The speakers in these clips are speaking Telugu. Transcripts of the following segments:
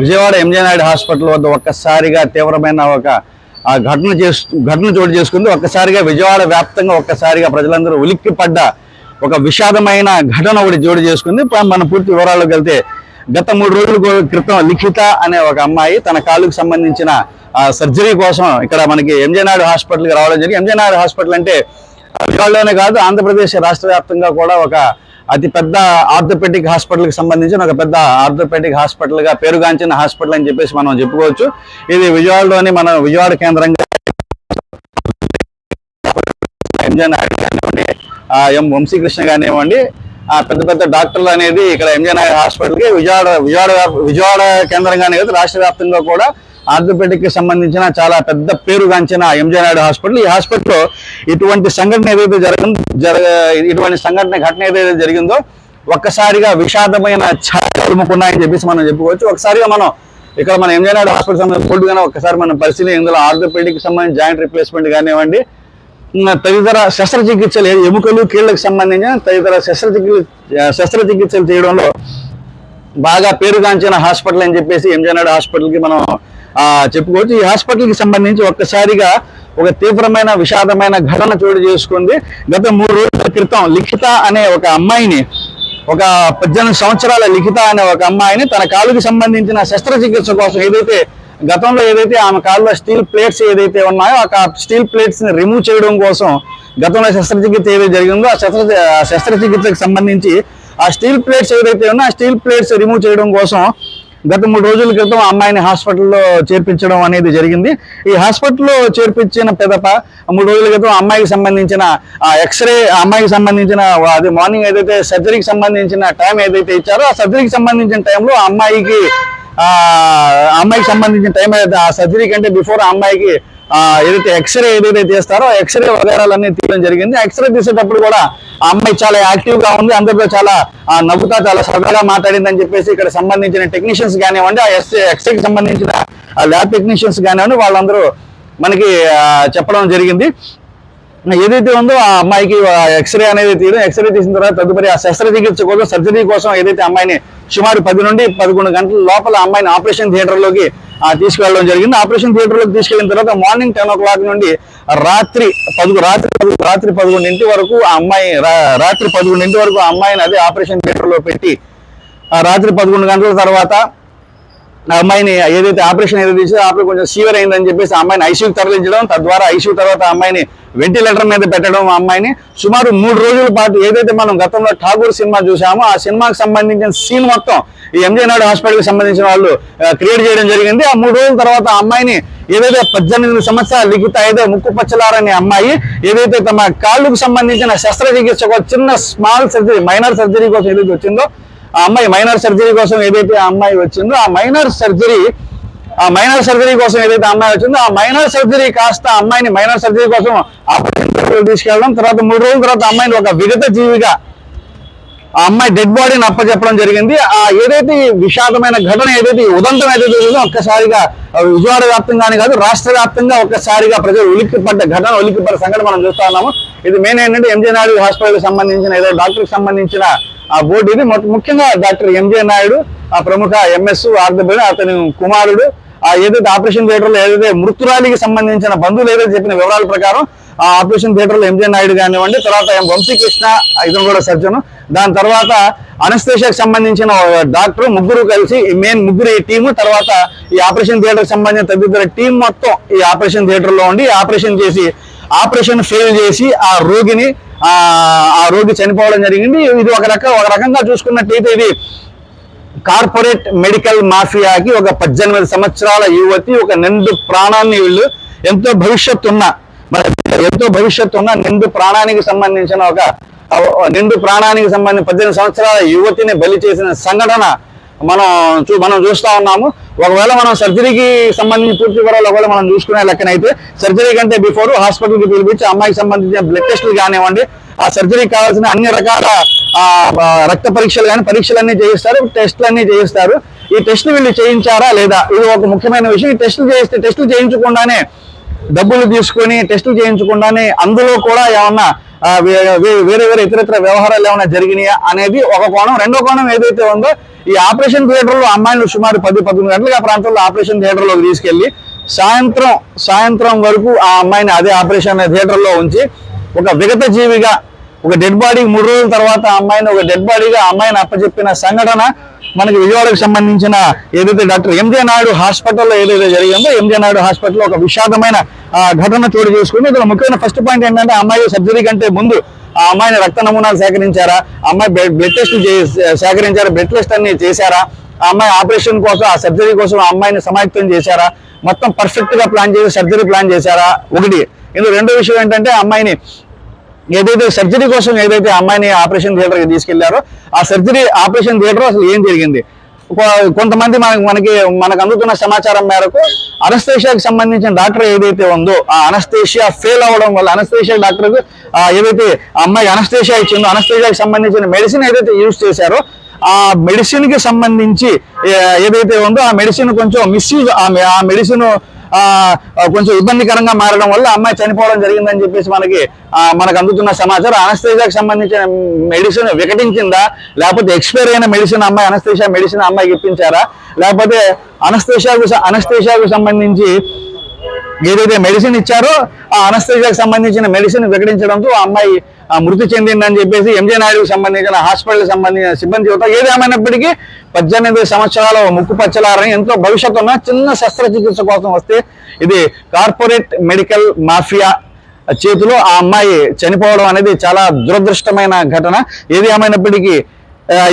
విజయవాడ ఎంజే నాయుడు హాస్పిటల్ వద్ద ఒక్కసారిగా తీవ్రమైన ఒక ఆ ఘటన చేసు ఘటన చోటు చేసుకుంది. ఒక్కసారిగా విజయవాడ వ్యాప్తంగా ఒక్కసారిగా ప్రజలందరూ ఉలిక్కిపడ్డ ఒక విషాదమైన ఘటన ఒకటి జోడు చేసుకుంది. మన పూర్తి వివరాల్లోకి వెళ్తే గత మూడు రోజుల క్రితం లిఖిత అనే ఒక అమ్మాయి తన కాలుకు సంబంధించిన సర్జరీ కోసం ఇక్కడ మనకి ఎంజే నాయుడు హాస్పిటల్కి రావడం జరిగింది. ఎంజే నాయుడు హాస్పిటల్ అంటే విజయవాడలోనే కాదు ఆంధ్రప్రదేశ్ రాష్ట్ర వ్యాప్తంగా కూడా ఒక అతి పెద్ద ఆర్థోపెటిక్ హాస్పిటల్కి సంబంధించిన ఒక పెద్ద ఆర్థోపెటిక్ హాస్పిటల్గా పేరుగాంచిన హాస్పిటల్ అని చెప్పేసి మనం చెప్పుకోవచ్చు. ఇది విజయవాడలోని మన విజయవాడ కేంద్రంగా కానివ్వండి ఆ ఎం వంశీకృష్ణ కానివ్వండి ఆ పెద్ద పెద్ద డాక్టర్లు అనేది ఇక్కడ ఎంజే హాస్పిటల్కి విజయవాడ విజయవాడ విజయవాడ కేంద్రంగానే కాదు రాష్ట్ర వ్యాప్తంగా కూడా ఆర్థోపెడిక్కి సంబంధించిన చాలా పెద్ద పేరుగాంచిన ఎంజే నాయుడు హాస్పిటల్. ఈ హాస్పిటల్లో ఇటువంటి సంఘటన ఏదైతే జరగ జరగ ఇటువంటి సంఘటన ఘటన ఏదైతే జరిగిందో ఒక్కసారిగా విషాదమైన ఛాయలుముకున్నాయని చెప్పేసి మనం చెప్పుకోవచ్చు. ఒకసారిగా మనం ఇక్కడ మన ఎంజే నాయుడు హాస్పిటల్ సంబంధించిన ఫుడ్ కానీ ఒకసారి మనం పరిశీలన ఇందులో ఆర్థోపెడిక్ సంబంధించి జాయింట్ రిప్లేస్మెంట్ కానివ్వండి తదితర శస్త్రచికిత్సలు ఎముకలు కీళ్ళకు సంబంధించిన తదితర శస్త్రచికి శస్త్రచికిత్సలు చేయడంలో బాగా పేరుగాంచిన హాస్పిటల్ అని చెప్పేసి ఎంజే నాయుడు హాస్పిటల్కి మనం చెప్పుకోవచ్చు. ఈ హాస్పిటల్కి సంబంధించి ఒక్కసారిగా ఒక తీవ్రమైన విషాదమైన ఘటన చోటు చేసుకుంది. గత మూడు రోజుల క్రితం లిఖిత అనే ఒక అమ్మాయిని ఒక పద్దెనిమిది సంవత్సరాల లిఖిత అనే ఒక అమ్మాయిని తన కాలుకి సంబంధించిన శస్త్రచికిత్స కోసం ఏదైతే గతంలో ఏదైతే ఆమె కాళ్ళలో స్టీల్ ప్లేట్స్ ఏదైతే ఉన్నాయో ఆ స్టీల్ ప్లేట్స్ని రిమూవ్ చేయడం కోసం గతంలో శస్త్రచికిత్స ఏదైతే జరిగిందో ఆ శస్త్ర శస్త్రచికిత్సకు సంబంధించి ఆ స్టీల్ ప్లేట్స్ ఏదైతే ఉన్నా ఆ స్టీల్ ప్లేట్స్ రిమూవ్ చేయడం కోసం గత మూడు రోజుల క్రితం అమ్మాయిని హాస్పిటల్లో చేర్పించడం అనేది జరిగింది. ఈ హాస్పిటల్లో చేర్పించిన పెదప మూడు రోజుల క్రితం అమ్మాయికి సంబంధించిన ఎక్స్రే అమ్మాయికి సంబంధించిన అది మార్నింగ్ ఏదైతే సర్జరీకి సంబంధించిన టైం ఏదైతే ఇచ్చారో ఆ సర్జరీకి సంబంధించిన టైంలో అమ్మాయికి అమ్మాయికి సంబంధించిన టైం ఏదైతే ఆ సర్జరీ కంటే బిఫోర్ ఆ అమ్మాయికి ఏదైతే ఎక్స్రే ఏదైతే తీస్తారో ఎక్స్రే వగేరాలన్నీ తీయడం జరిగింది. ఎక్స్రే తీసేటప్పుడు కూడా ఆ అమ్మాయి చాలా యాక్టివ్గా ఉంది. అందరితో చాలా నవ్వుతా చాలా సరదాగా మాట్లాడింది అని చెప్పేసి ఇక్కడ సంబంధించిన టెక్నీషియన్స్ కానివ్వండి ఆ ఎక్స్రే ఎక్స్రేకి సంబంధించిన ల్యాబ్ టెక్నీషియన్స్ కానివ్వండి వాళ్ళందరూ మనకి చెప్పడం జరిగింది. ఏదైతే ఉందో ఆ అమ్మాయికి ఎక్స్రే అనేది తీయడం ఎక్స్రే తీసిన తర్వాత తదుపరి ఆ శస్త్రచికిత్స కోసం సర్జరీ కోసం ఏదైతే అమ్మాయిని సుమారు పది నుండి పదకొండు గంటల లోపల అమ్మాయిని ఆపరేషన్ థియేటర్లోకి తీసుకెళ్ళడం జరిగింది. ఆపరేషన్ థియేటర్లోకి తీసుకెళ్ళిన తీసుకెళ్ళిన తర్వాత మార్నింగ్ టెన్ ఓ క్లాక్ నుండి రాత్రి పదుకు రాత్రి రాత్రి పదకొండింటి వరకు ఆ అమ్మాయి రాత్రి పదకొండింటి వరకు ఆ అమ్మాయిని అదే ఆపరేషన్ థియేటర్లో పెట్టి ఆ రాత్రి పదకొండు గంటల తర్వాత ఆ అమ్మాయిని ఏదైతే ఆపరేషన్ ఏదైతే చేసి ఆపరేషన్ కొంచెం సీవర్ అయిందని చెప్పేసి అమ్మాయిని ఐసీయూకి తరలించడం తద్వారా ఐసీయూ తర్వాత అమ్మాయిని వెంటిలేటర్ మీద పెట్టడం ఆ అమ్మాయిని సుమారు మూడు రోజుల పాటు ఏదైతే మనం గతంలో ఠాగూర్ సినిమా చూసామో ఆ సినిమాకి సంబంధించిన సీన్ మొత్తం ఈ ఎంజే నాయుడు హాస్పిటల్కి సంబంధించిన వాళ్ళు క్రియేట్ చేయడం జరిగింది. ఆ మూడు రోజుల తర్వాత ఆ అమ్మాయిని ఏదైతే పద్దెనిమిది సంవత్సరాల లిఖిత ఏదో ముక్కు పచ్చలారనే అమ్మాయి ఏదైతే తమ కాళ్ళకు సంబంధించిన శస్త్రచికిత్స చిన్న స్మాల్ సర్జరీ మైనర్ సర్జరీ కోసం ఏదైతే వచ్చిందో ఆ అమ్మాయి మైనర్ సర్జరీ కోసం ఏదైతే ఆ అమ్మాయి వచ్చిందో ఆ మైనర్ సర్జరీ ఆ మైనర్ సర్జరీ కోసం ఏదైతే అమ్మాయి వచ్చిందో ఆ మైనర్ సర్జరీ కాస్త అమ్మాయిని మైనర్ సర్జరీ కోసం తీసుకెళ్ళడం తర్వాత మూడు రోజుల తర్వాత అమ్మాయిని ఒక విగత జీవిగా ఆ అమ్మాయి డెడ్ బాడీని అప్పచెప్పడం జరిగింది. ఆ ఏదైతే విషాదమైన ఘటన ఏదైతే ఉదంతం ఏదైతే జరిగిందో ఒక్కసారిగా విజయవాడ వ్యాప్తంగానే కాదు రాష్ట్ర వ్యాప్తంగా ఒక్కసారిగా ప్రజలు ఉలిక్కిపడ్డ ఘటన ఉలిక్కిపడ్డ సంఘటన మనం చూస్తా ఉన్నాము. ఇది మెయిన్ ఏంటంటే ఎంజే నాయుడు హాస్పిటల్కి సంబంధించిన ఏదో డాక్టర్కి సంబంధించిన ఆ బోర్డు ఇది. ముఖ్యంగా డాక్టర్ ఎంజే నాయుడు ఆ ప్రముఖ ఎంఎస్ ఆర్థోపెడ్ అతని కుమారుడు. ఆ ఏదైతే ఆపరేషన్ థియేటర్లో ఏదైతే మృతురాలికి సంబంధించిన బంధువులు ఏదైతే చెప్పిన వివరాల ప్రకారం ఆ ఆపరేషన్ థియేటర్లో ఎంజే నాయుడు కానివ్వండి తర్వాత ఎం. వంశీకృష్ణ ఇతను కూడా సర్జను. దాని తర్వాత అనస్థేషియాకి సంబంధించిన డాక్టర్ ముగ్గురు కలిసి మెయిన్ ముగ్గురు ఈ టీము. తర్వాత ఈ ఆపరేషన్ థియేటర్కి సంబంధించిన తదితర టీం మొత్తం ఈ ఆపరేషన్ థియేటర్లో ఉండి ఆపరేషన్ చేసి ఆపరేషన్ ఫెయిల్ చేసి ఆ రోగిని ఆ ఆ రోగి చనిపోవడం జరిగింది. ఇది ఒక రక ఒక రకంగా చూసుకున్నట్టయితే ఇది కార్పొరేట్ మెడికల్ మాఫియాకి ఒక పద్దెనిమిది సంవత్సరాల యువతి ఒక నిండు ప్రాణాన్ని వీళ్ళు ఎంతో భవిష్యత్తు ఉన్న ఎంతో భవిష్యత్తు ఉన్న నిండు ప్రాణానికి సంబంధించిన ఒక నిండు ప్రాణానికి సంబంధించిన పద్దెనిమిది సంవత్సరాల యువతిని బలి చేసిన సంఘటన మనం చూ మనం చూస్తా ఉన్నాము. ఒకవేళ మనం సర్జరీకి సంబంధించి పూర్తి వివరాలు ఒకవేళ మనం చూసుకునే లెక్కనైతే సర్జరీ కంటే బిఫోర్ హాస్పిటల్కి పిలిపించి అమ్మాయికి సంబంధించిన బ్లడ్ టెస్టులు కానివ్వండి ఆ సర్జరీకి కావాల్సిన అన్ని రకాల రక్త పరీక్షలు కానీ పరీక్షలన్నీ చేయిస్తారు టెస్టులన్నీ చేయిస్తారు. ఈ టెస్టులు వీళ్ళు చేయించారా లేదా? ఇది ఒక ముఖ్యమైన విషయం. ఈ టెస్టులు చేయిస్తే టెస్టులు చేయించకుండానే డబ్బులు తీసుకొని టెస్టులు చేయించకుండానే అందులో కూడా ఏమన్నా వేరే వేరే ఇతరత్ర వ్యవహారాలు ఏమైనా జరిగినాయా అనేది ఒక కోణం. రెండో కోణం ఏదైతే ఉందో ఈ ఆపరేషన్ థియేటర్లో అమ్మాయిలు సుమారు పది పదకొండు గంటలకు ఆ ప్రాంతంలో ఆపరేషన్ థియేటర్లోకి తీసుకెళ్ళి సాయంత్రం సాయంత్రం వరకు ఆ అమ్మాయిని అదే ఆపరేషన్ థియేటర్లో ఉంచి ఒక విగత జీవిగా ఒక డెడ్ బాడీ మూడు రోజుల తర్వాత అమ్మాయిని ఒక డెడ్ బాడీగా అమ్మాయిని అప్పచెప్పిన సంఘటన మనకి విజయవాడకు సంబంధించిన ఏదైతే డాక్టర్ ఎంజే నాయుడు హాస్పిటల్లో ఏదైతే జరిగిందో ఎంజే నాయుడు హాస్పిటల్లో ఒక విషాదమైన ఘటన చోటు చేసుకుంది. ఇక్కడ ముఖ్యమైన ఫస్ట్ పాయింట్ ఏంటంటే అమ్మాయి సర్జరీ కంటే ముందు ఆ అమ్మాయిని రక్త నమూనాలు సేకరించారా? అమ్మాయి బ్లడ్ టెస్ట్ సేకరించారా? బ్లడ్ టెస్ట్ అన్ని చేశారా? ఆ అమ్మాయి ఆపరేషన్ కోసం ఆ సర్జరీ కోసం ఆ అమ్మాయిని సమాయత్తం చేశారా? మొత్తం పర్ఫెక్ట్గా ప్లాన్ చేసి సర్జరీ ప్లాన్ చేశారా? ఒకటి. ఇందులో రెండో విషయం ఏంటంటే ఆ అమ్మాయిని ఏదైతే సర్జరీ కోసం ఏదైతే అమ్మాయిని ఆపరేషన్ థియేటర్కి తీసుకెళ్ళారో ఆ సర్జరీ ఆపరేషన్ థియేటర్ అసలు ఏం జరిగింది? కొంతమంది మనకి మనకి మనకు అందుతున్న సమాచారం మేరకు అనస్థేషియాకి సంబంధించిన డాక్టర్ ఏదైతే ఉందో ఆ అనస్థేషియా ఫెయిల్ అవ్వడం వల్ల అనస్థేషియా డాక్టర్ ఏదైతే అమ్మాయి అనస్థేషియా ఇచ్చిందో అనస్థేషియాకి సంబంధించిన మెడిసిన్ ఏదైతే యూజ్ చేశారో ఆ మెడిసిన్కి సంబంధించి ఏదైతే ఉందో ఆ మెడిసిన్ కొంచెం మిస్యూజ్ ఆ మెడిసిన్ ఆ కొంచెం ఇబ్బందికరంగా మారడం వల్ల అమ్మాయి చనిపోవడం జరిగిందని చెప్పేసి మనకి మనకు అందుతున్న సమాచారం. అనస్థేజియాకి సంబంధించిన మెడిసిన్ వికటించిందా? లేకపోతే ఎక్స్పైర్ అయిన మెడిసిన్ అమ్మాయి అనస్థేషియా మెడిసిన్ అమ్మాయికి ఇప్పించారా? లేకపోతే అనస్థేషియాకు అనస్థేషియాకు సంబంధించి ఏదైతే మెడిసిన్ ఇచ్చారో ఆ అనస్థేజియాకి సంబంధించిన మెడిసిన్ వికటించడంతో ఆ అమ్మాయి మృతి చెందిందని చెప్పేసి ఎంజే నాయుడుకు సంబంధించిన హాస్పిటల్ సంబంధించిన సిబ్బంది చెబుతా ఏది పద్దెనిమిది సంవత్సరాల ముక్కు పచ్చలారని ఎంతో భవిష్యత్తు ఉన్న చిన్న శస్త్రచికిత్స కోసం వస్తే ఇది కార్పొరేట్ మెడికల్ మాఫియా చేతిలో ఆ అమ్మాయి చనిపోవడం అనేది చాలా దురదృష్టమైన ఘటన. ఏది ఏమైనప్పటికీ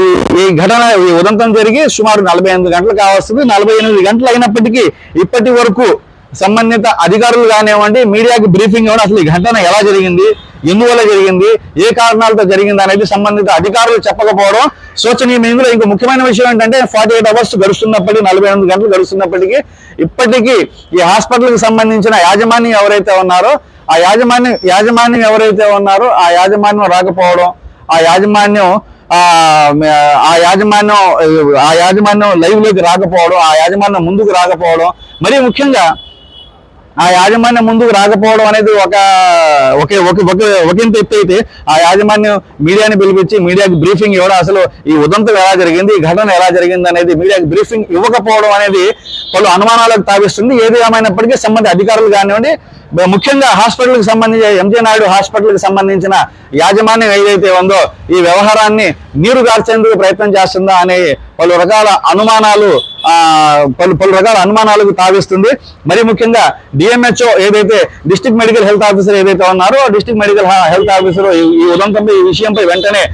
ఈ ఈ ఘటన ఈ ఉదంతం జరిగి సుమారు నలభై ఎనిమిది గంటలు కావస్తుంది. నలభై ఎనిమిది గంటలు అయినప్పటికీ ఇప్పటి వరకు సంబంధిత అధికారులు కానివ్వండి మీడియాకి బ్రీఫింగ్ ఇవ్వడం అసలు ఈ ఘటన ఎలా జరిగింది? ఎందువల్ల జరిగింది? ఏ కారణాలతో జరిగింది అనేది సంబంధిత అధికారులు చెప్పకపోవడం శోచనీయం ఇందులో ఇంకో ముఖ్యమైన విషయం ఏంటంటే ఫార్టీ ఎయిట్ అవర్స్ గడుస్తున్నప్పటికీ నలభై ఎనిమిది గంటలు గడుస్తున్నప్పటికీ ఇప్పటికీ ఈ హాస్పిటల్కి సంబంధించిన యాజమాన్యం ఎవరైతే ఉన్నారో ఆ యాజమాన్యం యాజమాన్యం ఎవరైతే ఉన్నారో ఆ యాజమాన్యం రాకపోవడం ఆ యాజమాన్యం ఆ ఆ యాజమాన్యం ఆ యాజమాన్యం లైవ్లోకి రాకపోవడం ఆ యాజమాన్యం ముందుకు రాకపోవడం మరీ ముఖ్యంగా ఆ యాజమాన్యం ముందుకు రాకపోవడం అనేది ఒక ఒకే ఒక ఒక ఒకంత ఎత్తు అయితే ఆ యాజమాన్యం మీడియాని పిలిపించి మీడియాకి బ్రీఫింగ్ ఇవ్వడం అసలు ఈ ఉదంతం ఎలా జరిగింది ఈ ఘటన ఎలా జరిగింది అనేది మీడియాకి బ్రీఫింగ్ ఇవ్వకపోవడం అనేది పలు అనుమానాలకు తావిస్తుంది. ఏది ఏమైనప్పటికీ సంబంధిత అధికారులు కానివ్వండి ముఖ్యంగా హాస్పిటల్కి సంబంధించి ఎంజే నాయుడు హాస్పిటల్కి సంబంధించిన యాజమాన్యం ఏదైతే ఉందో ఈ వ్యవహారాన్ని నీరు గార్చేందుకు ప్రయత్నం చేస్తుందా అనే పలు రకాల అనుమానాలు పలు పలు రకాల అనుమానాలకు తావిస్తుంది. మరి ముఖ్యంగా డిఎంహెచ్ఓ ఏదైతే డిస్టిక్ మెడికల్ హెల్త్ ఆఫీసర్ ఏదైతే ఉన్నారో డిస్ట్రిక్ట్ మెడికల్ హెల్త్ ఆఫీసర్ ఈ ఉదంతంపై ఈ విషయంపై వెంటనే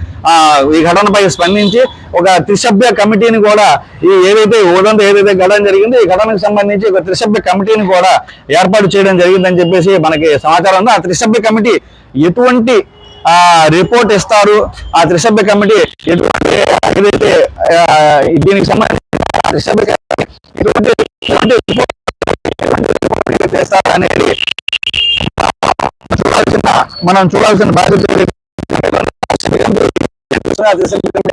ఈ ఘటనపై స్పందించి ఒక త్రిసభ్య కమిటీని కూడా ఈ ఏదైతే ఉదంత ఏదైతే ఘటన జరిగిందో ఈ ఘటనకు సంబంధించి ఒక త్రిసభ్య కమిటీని కూడా ఏర్పాటు చేయడం జరిగిందని చెప్పేసి మనకి సమాచారం ఉంది. ఆ త్రిసభ్య కమిటీ ఎటువంటి ఆ రిపోర్ట్ ఇస్తారు? ఆ త్రిసభ్య కమిటీ ఎటువంటి ఏదైతే దీనికి సంబంధించి ఆ త్రిసభ్య కమిటీ అనేది చూడాల్సిన మనం చూడాల్సిన బాధ్యత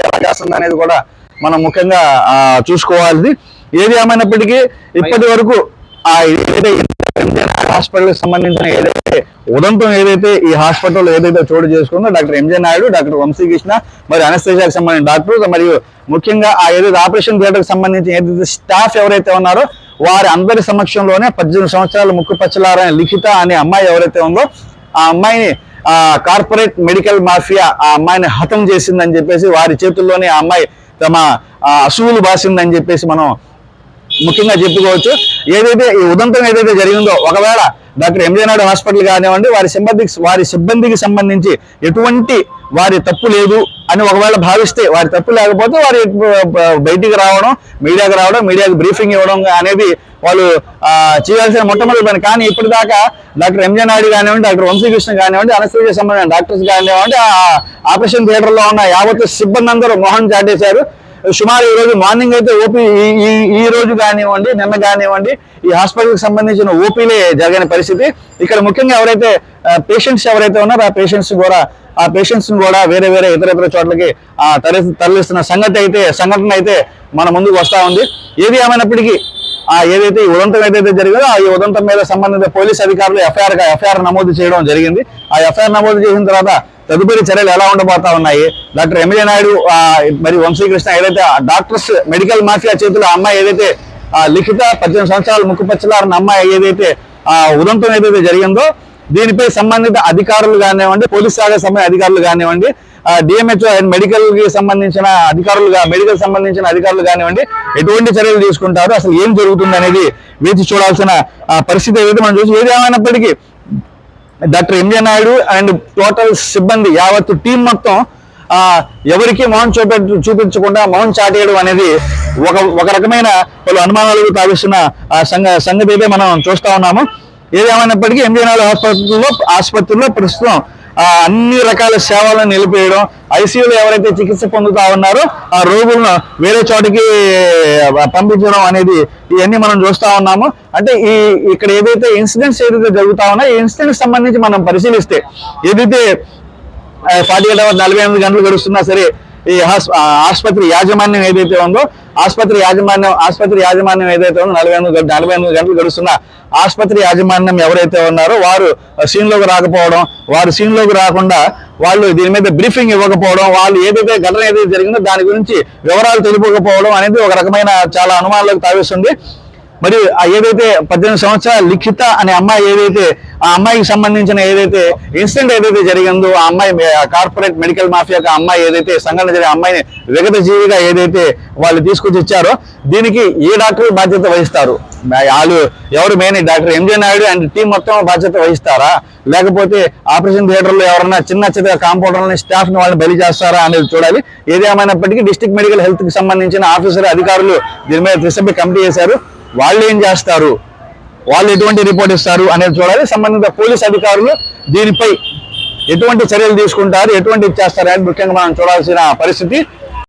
ఎలా చేస్తుంది అనేది కూడా మనం ముఖ్యంగా ఆ, చూసుకోవాలి ఏది ఏమైనప్పటికీ ఇప్పటి వరకు ఆ ఏదైతే హాస్పిటల్ సంబంధించిన ఏదైతే ఉదంతం ఏదైతే ఈ హాస్పిటల్ ఏదైతే చోటు చేసుకుందో doctor MJ Naidu doctor Vamsikrishna మరి అనస్థేషియాకి సంబంధించిన డాక్టర్ మరియు ముఖ్యంగా ఆ ఏదైతే ఆపరేషన్ థియేటర్కి సంబంధించిన ఏదైతే స్టాఫ్ ఎవరైతే ఉన్నారో వారి అందరి సమక్షంలోనే పద్దెనిమిది సంవత్సరాల ముక్కు పచ్చలారని లిఖిత అనే అమ్మాయి ఎవరైతే ఉందో ఆ అమ్మాయిని ఆ కార్పొరేట్ మెడికల్ మాఫియా ఆ అమ్మాయిని హతం చేసిందని చెప్పేసి వారి చేతుల్లోనే ఆ అమ్మాయి తమ ఆ, అసూలు బాసిందని చెప్పేసి మనం ముఖ్యంగా చెప్పుకోవచ్చు ఏదైతే ఈ ఉదంతం ఏదైతే జరిగిందో ఒకవేళ డాక్టర్ ఎంజే నాయుడు హాస్పిటల్ కానివ్వండి వారి సిబ్బందికి వారి సిబ్బందికి సంబంధించి ఎటువంటి వారి తప్పు లేదు అని ఒకవేళ భావిస్తే వారి తప్పు లేకపోతే వారి బయటికి రావడం మీడియాకి రావడం మీడియాకి బ్రీఫింగ్ ఇవ్వడం అనేది వాళ్ళు చేయాల్సిన మొట్టమొదటి పని. కానీ ఇప్పటిదాకా డాక్టర్ ఎంజే నాయుడు కానివ్వండి డాక్టర్ వంశీకృష్ణ కానివ్వండి అనస్థితికి సంబంధించిన డాక్టర్స్ కానివ్వండి ఆపరేషన్ థియేటర్లో ఉన్న యావత్ సిబ్బంది అందరూ మోహన్ చాటేశారు. సుమారు ఈ రోజు మార్నింగ్ అయితే ఓపీ ఈ- ఈ రోజు కానివ్వండి నిన్న కానివ్వండి ఈ హాస్పిటల్కి సంబంధించిన ఓపీలే జరగని పరిస్థితి. ఇక్కడ ముఖ్యంగా ఎవరైతే పేషెంట్స్ ఎవరైతే ఉన్నారో ఆ పేషెంట్స్ కూడా ఆ పేషెంట్స్ కూడా వేరే వేరే ఇతర ఇతర చోట్లకి తరలి తరలిస్తున్న సంగతి అయితే సంఘటన అయితే మన ముందుకు వస్తా ఉంది. ఏది ఏమైనప్పటికీ ఆ ఏదైతే ఈ ఉదంతం ఏదైతే జరిగిందో ఆ ఈ ఉదంతం మీద సంబంధిత పోలీస్ అధికారులు ఎఫ్ఐఆర్ ఎఫ్ఐఆర్ నమోదు చేయడం జరిగింది. ఆ ఎఫ్ఐఆర్ నమోదు చేసిన తర్వాత తదుపరి చర్యలు ఎలా ఉండబోతా ఉన్నాయి? డాక్టర్ ఎంఏ నాయుడు మరి వంశీకృష్ణ ఏదైతే డాక్టర్స్ మెడికల్ మాఫియా చేతిలో అమ్మాయి ఏదైతే లిఖిత పద్దెనిమిది సంవత్సరాలు ముక్కు పచ్చలారన్న అమ్మాయి ఏదైతే ఉదంతం ఏదైతే జరిగిందో దీనిపై సంబంధిత అధికారులు కానివ్వండి పోలీస్ శాఖ సంబంధించిన అధికారులు కానివ్వండి డిఎంహెచ్ఓ అండ్ మెడికల్కి సంబంధించిన అధికారులుగా మెడికల్ సంబంధించిన అధికారులు కానివ్వండి ఎటువంటి చర్యలు తీసుకుంటారు అసలు ఏం జరుగుతుంది అనేది వేచి చూడాల్సిన పరిస్థితి ఏదైతే మనం చూసి ఏది ఏమైనప్పటికీ doctor MJ Naidu and total సిబ్బంది యావత్తు టీం మొత్తం ఎవరికి మౌన్ చూపె చూపించకుండా మౌన్ చాటేయడం అనేది ఒక ఒక రకమైన పలు అనుమానాలకు కావిస్తున్న ఆ సంగ సంగతి మనం చూస్తా ఉన్నాము. ఏదేమైనప్పటికీ ఎంజే నాయుడు హాస్పిటల్లో ఆసుపత్రిలో ప్రస్తుతం అన్ని రకాల సేవలను నిలిపేయడం ఐసీయూలో ఎవరైతే చికిత్స పొందుతా ఉన్నారో ఆ రోగులను వేరే చోటికి పంపించడం అనేది ఇవన్నీ మనం చూస్తా ఉన్నాము. అంటే ఈ ఇక్కడ ఏదైతే ఇన్సిడెంట్స్ ఏదైతే జరుగుతా ఉన్నాయో ఈ ఇన్సిడెంట్స్ సంబంధించి మనం పరిశీలిస్తే ఏదైతే ఫార్టీ ఎయిట్ అవర్స్ నలభై ఎనిమిది గంటలు గడుస్తున్నా సరే ఈ ఆసుపత్రి యాజమాన్యం ఏదైతే ఉందో ఆసుపత్రి యాజమాన్యం ఆసుపత్రి యాజమాన్యం ఏదైతే ఉందో నలభై ఎనిమిది నలభై ఎనిమిది గంటలు గడుస్తున్న ఆసుపత్రి యాజమాన్యం ఎవరైతే ఉన్నారో వారు సీన్లోకి రాకపోవడం వారు సీన్లోకి రాకుండా వాళ్ళు దీని మీద బ్రీఫింగ్ ఇవ్వకపోవడం వాళ్ళు ఏదైతే ఘటన ఏదైతే జరిగిందో దాని గురించి వివరాలు తెలుపకపోవడం అనేది ఒక రకమైన చాలా అనుమానాలకు తావిస్తుంది. మరి ఏదైతే పద్దెనిమిది సంవత్సరాల లిఖిత అనే అమ్మాయి ఏదైతే ఆ అమ్మాయికి సంబంధించిన ఏదైతే ఇన్సిడెంట్ ఏదైతే జరిగిందో ఆ అమ్మాయి కార్పొరేట్ మెడికల్ మాఫియా ఆ అమ్మాయి ఏదైతే సంఘటన జరిగిన అమ్మాయిని విగత జీవిగా ఏదైతే వాళ్ళు తీసుకొచ్చి ఇచ్చారో దీనికి ఏ డాక్టర్ బాధ్యత వహిస్తారు? వాళ్ళు ఎవరు main doctor MJ Naidu and team మొత్తం బాధ్యత వహిస్తారా? లేకపోతే ఆపరేషన్ థియేటర్లో ఎవరన్నా చిన్న చిన్న కాంపౌండర్ని స్టాఫ్ని వాళ్ళని బలి చేస్తారా అనేది చూడాలి. ఏదేమైనప్పటికీ డిస్టిక్ మెడికల్ హెల్త్కి సంబంధించిన ఆఫీసర్ అధికారులు దీని మీద త్రిసభ్య కమిటీ చేశారు వాళ్ళు ఏం చేస్తారు? వాళ్ళు ఎటువంటి రిపోర్ట్ ఇస్తారు అనేది చూడాలి. సంబంధిత పోలీస్ అధికారులు దీనిపై ఎటువంటి చర్యలు తీసుకుంటారు ఎటువంటి చేస్తారు అనేది ముఖ్యంగా మనం చూడాల్సిన పరిస్థితి.